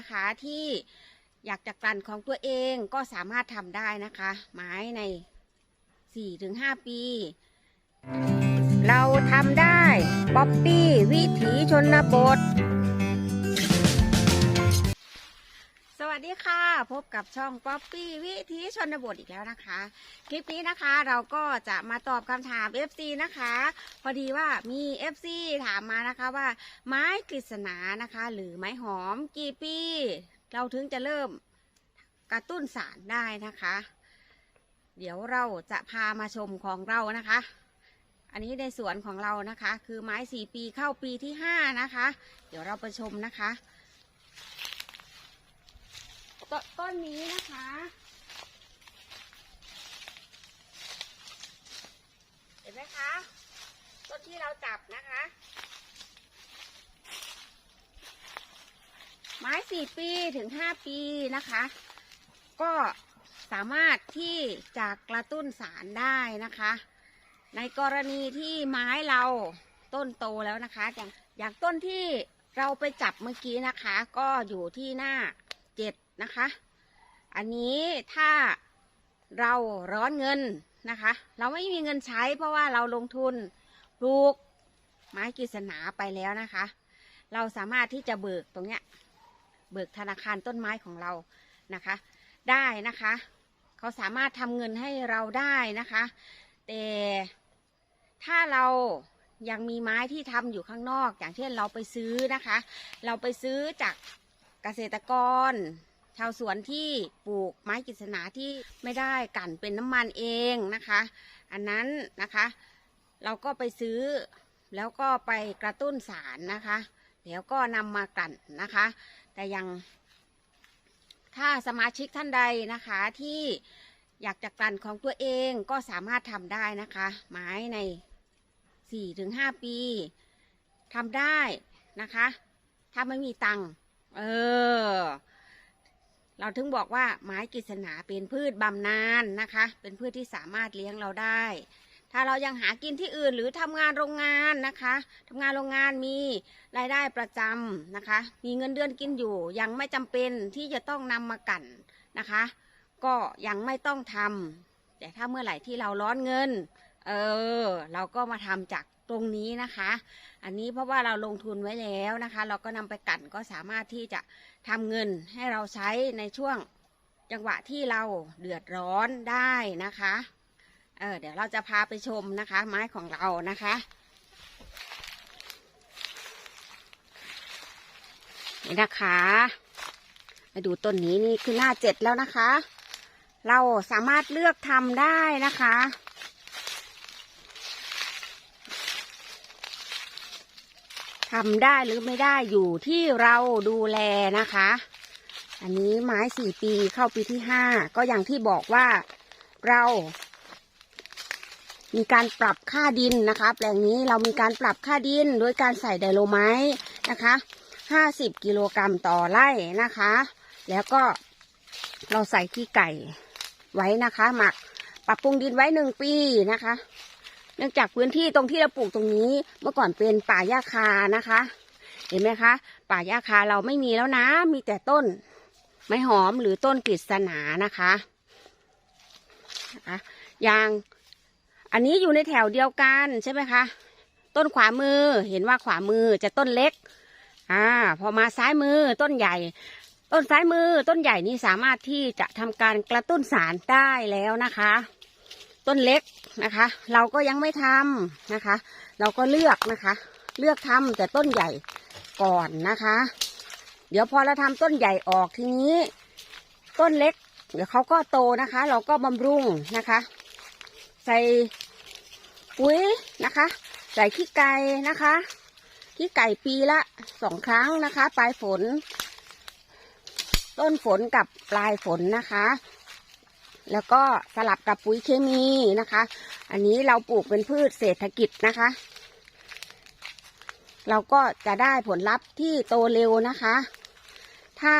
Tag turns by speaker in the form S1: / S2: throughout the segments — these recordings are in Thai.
S1: นะคะที่อยากจะกลั่นของตัวเองก็สามารถทำได้นะคะ ไม้ใน 4-5 ปี เราทำได้ ป๊อปปี้ วิถีชนบท สวัสดีค่ะ พบกับช่องป๊อปปี้วิถีชนบทอีกแล้วนะคะ คลิปนี้นะคะเราก็จะมาตอบคำถาม FC นะคะ พอดีว่ามี FC ถามมานะคะว่า ไม้กฤษณานะคะ หรือไม้หอมกี่ปี เราถึงจะเริ่มกระตุ้นสารได้นะคะ เดี๋ยวเราจะพามาชมของเรานะคะ อันนี้ในสวนของเรานะคะ คือไม้สี่ปีเข้าปีที่ห้านะคะ เดี๋ยวเราไปชมนะคะ ต้นนี้นะคะ เห็นไหมคะ ต้นที่เราจับนะคะ ไม้สี่ปีถึงห้าปีนะคะ ก็สามารถที่จะกระตุ้นสารได้นะคะ ในกรณีที่ไม้เราต้นโตแล้วนะคะ อย่างอย่างต้นที่เราไปจับเมื่อกี้นะคะ ก็อยู่ที่หน้า นะคะ อันนี้ถ้าเราร้อนเงินนะคะ เราไม่มีเงินใช้เพราะว่าเราลงทุนปลูกไม้กฤษณาไปแล้วนะคะ เราสามารถที่จะเบิกตรงเนี้ยเบิกธนาคารต้นไม้ของเรานะคะ ได้นะคะ เขาสามารถทำเงินให้เราได้นะคะ แต่ถ้าเรายังมีไม้ที่ทำอยู่ข้างนอก อย่างเช่นเราไปซื้อนะคะ เราไปซื้อจากเกษตรกร ชาวสวนที่ปลูกไม้กฤษณาที่ไม่ได้กลั่นเป็นน้ำมันเองนะคะ อันนั้นนะคะ เราก็ไปซื้อแล้วก็ไปกระตุ้นสารนะคะ แล้วก็นำมากลั่นนะคะ แต่ยัง ถ้าสมาชิกท่านใดนะคะที่อยากจะกลั่นของตัวเองก็สามารถทำได้นะคะ ไม้ใน 4-5 ปีทำได้นะคะ ถ้าไม่มีตังค์เออ เราถึงบอกว่าไม้กฤษณาเป็นพืชบำนาญนะคะ เป็นพืชที่สามารถเลี้ยงเราได้ ถ้าเรายังหากินที่อื่นหรือทำงานโรงงานนะคะทำงานโรงงานมีรายได้ประจำนะคะ มีเงินเดือนกินอยู่ ยังไม่จำเป็นที่จะต้องนำมากันนะคะ ก็ยังไม่ต้องทำแต่ถ้าเมื่อไหร่ที่เราร้อนเงิน เออ เราก็มาทำจาก ตรงนี้นะคะ อันนี้เพราะว่าเราลงทุนไว้แล้วนะคะ เราก็นำไปกันก็สามารถที่จะทำเงินให้เราใช้ในช่วงจังหวะที่เราเดือดร้อนได้นะคะเออเดี๋ยวเราจะพาไปชมนะคะ ไม้ของเรานะคะนี่นะคะมาดูต้นนี้นี่คือหน้าเจ็ดแล้วนะคะ เราสามารถเลือกทำได้นะคะ ทำได้หรือไม่ได้อยู่ที่เราดูแลนะคะ อันนี้ไม้สี่ปีเข้าปีที่ห้าก็อย่างที่บอกว่าเรา มีการปรับค่าดินนะคะ แปลงนี้เรามีการปรับค่าดินโดยการใส่ไดโลไม้นะคะ50กิโลกรัมต่อไร่นะคะ แล้วก็เราใส่ขี้ไก่ไว้นะคะ หมักปรับปรุงดินไว้หนึ่งปีนะคะ เนื่องจากพื้นที่ตรงที่เราปลูกตรงนี้เมื่อก่อนเป็นป่าหญ้าคานะคะ เห็นไหมคะ ป่าหญ้าคาเราไม่มีแล้วนะ มีแต่ต้นไม้หอมหรือต้นกฤษณานะคะนะคะอย่างอันนี้อยู่ในแถวเดียวกันใช่ไหมคะ ต้นขวามือเห็นว่าขวามือจะต้นเล็กอ่าพอมาซ้ายมือต้นใหญ่ ต้นซ้ายมือต้นใหญ่นี่สามารถที่จะทำการกระตุ้นสารได้แล้วนะคะ ต้นเล็กนะคะ เราก็ยังไม่ทำนะคะ เราก็เลือกนะคะ เลือกทำแต่ต้นใหญ่ก่อนนะคะ เดี๋ยวพอเราทำต้นใหญ่ออกทีนี้ ต้นเล็ก เดี๋ยวเขาก็โตนะคะ เราก็บำรุงนะคะ ใส่ปุ๋ยนะคะ ใส่ขี้ไก่นะคะขี้ไก่ปีละสองครั้งนะคะ ปลายฝน ต้นฝนกับปลายฝนนะคะ แล้วก็สลับกับปุ๋ยเคมีนะคะ อันนี้เราปลูกเป็นพืชเศรษฐกิจนะคะ เราก็จะได้ผลลัพธ์ที่โตเร็วนะคะ ถ้า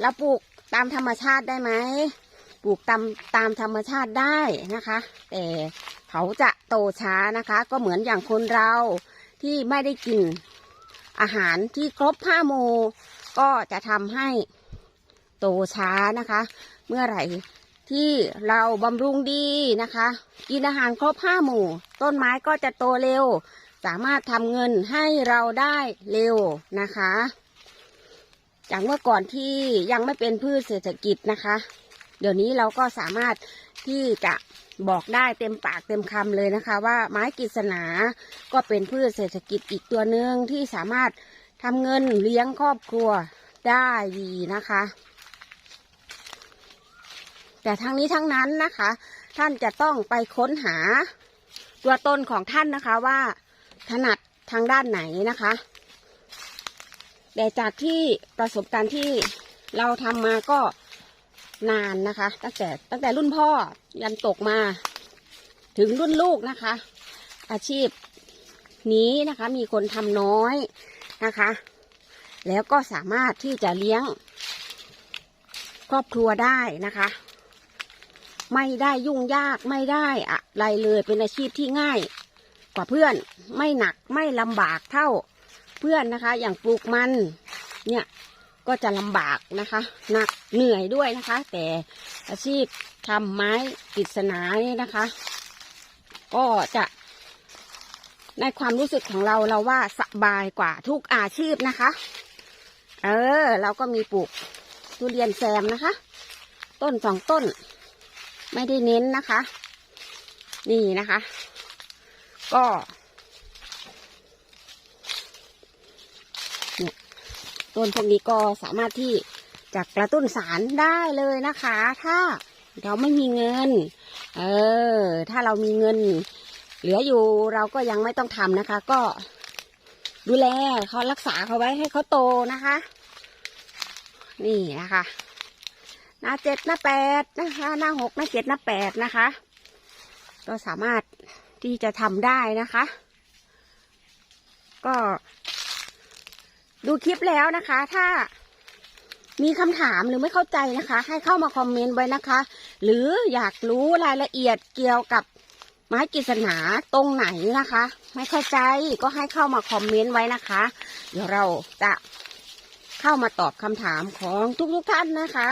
S1: เราปลูกตามธรรมชาติได้ไหมปลูกตามตามธรรมชาติได้นะคะ แต่เขาจะโตช้านะคะ ก็เหมือนอย่างคนเราที่ไม่ได้กินอาหารที่ครบห้าหมู่ก็จะทำให้โตช้านะคะ เมื่อไหร่ ที่เราบำรุงดีนะคะ กินอาหารครบห้าหมู่ ต้นไม้ก็จะโตเร็ว สามารถทำเงินให้เราได้เร็วนะคะจากเมื่อก่อนที่ยังไม่เป็นพืชเศรษฐกิจนะคะ เดี๋ยวนี้เราก็สามารถที่จะบอกได้เต็มปากเต็มคำเลยนะคะ ว่าไม้กฤษณาก็เป็นพืชเศรษฐกิจอีกตัวหนึ่งที่สามารถทำเงินเลี้ยงครอบครัวได้ดีนะคะ แต่ทั้งนี้ทั้งนั้นนะคะ ท่านจะต้องไปค้นหาตัวตนของท่านนะคะว่าถนัดทางด้านไหนนะคะแต่จากที่ประสบการณ์ที่เราทำมาก็นานนะคะ ตั้งแต่ตั้งแต่รุ่นพ่อยันตกมาถึงรุ่นลูกนะคะ อาชีพนี้นะคะมีคนทำน้อยนะคะ แล้วก็สามารถที่จะเลี้ยงครอบครัวได้นะคะ ไม่ได้ยุ่งยากไม่ได้อะไรเลยเป็นอาชีพที่ง่าย กว่าเพื่อนไม่หนักไม่ลำบากเท่าเพื่อนนะคะ อย่างปลูกมันเนี่ยก็จะลำบากนะคะหนักเหนื่อยด้วยนะคะ แต่อาชีพทำไม้กฤษณานี่นะคะ ก็จะในความรู้สึกของเราเราว่าสบายกว่าทุกอาชีพนะคะ เออ เราก็มีปลูกทุเรียนแซมนะคะ ต้นสองต้น ไม่ได้เน้นนะคะ นี่นะคะ ก็เนี่ยต้นพวกนี้ก็สามารถที่จะกระตุ้นสารได้เลยนะคะ ถ้าเราไม่มีเงิน เออ ถ้าเรามีเงิน เหลืออยู่เราก็ยังไม่ต้องทำนะคะ ก็ดูแลเขารักษาเขาไว้ให้เขาโตนะคะ นี่นะคะ หน้าเจ็ดหน้าแปดนะคะหน้าหกหน้าเจ็ดหน้าแปดนะคะ ก็สามารถที่จะทำได้นะคะ ก็ดูคลิปแล้วนะคะ ถ้ามีคำถามหรือไม่เข้าใจนะคะ ให้เข้ามาคอมเมนต์ไว้นะคะ หรืออยากรู้รายละเอียดเกี่ยวกับไม้กฤษณาตรงไหนนะคะ ไม่เข้าใจก็ให้เข้ามาคอมเมนต์ไว้นะคะ เดี๋ยวเราจะเข้ามาตอบคำถามของทุกๆท่านนะคะ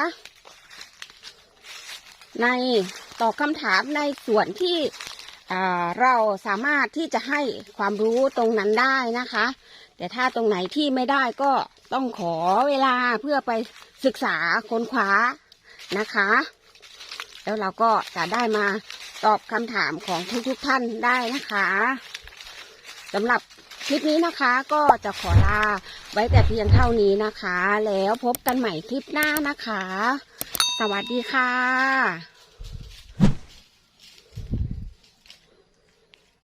S1: ในตอบคำถามในส่วนที่เราสามารถที่จะให้ความรู้ตรงนั้นได้นะคะ แต่ถ้าตรงไหนที่ไม่ได้ก็ต้องขอเวลาเพื่อไปศึกษาค้นคว้านะคะ แล้วเราก็จะได้มาตอบคำถามของทุกๆท่านได้นะคะสำหรับคลิปนี้นะคะก็จะขอลาไว้แต่เพียงเท่านี้นะคะ แล้วพบกันใหม่คลิปหน้านะคะ สวัสดีค่ะ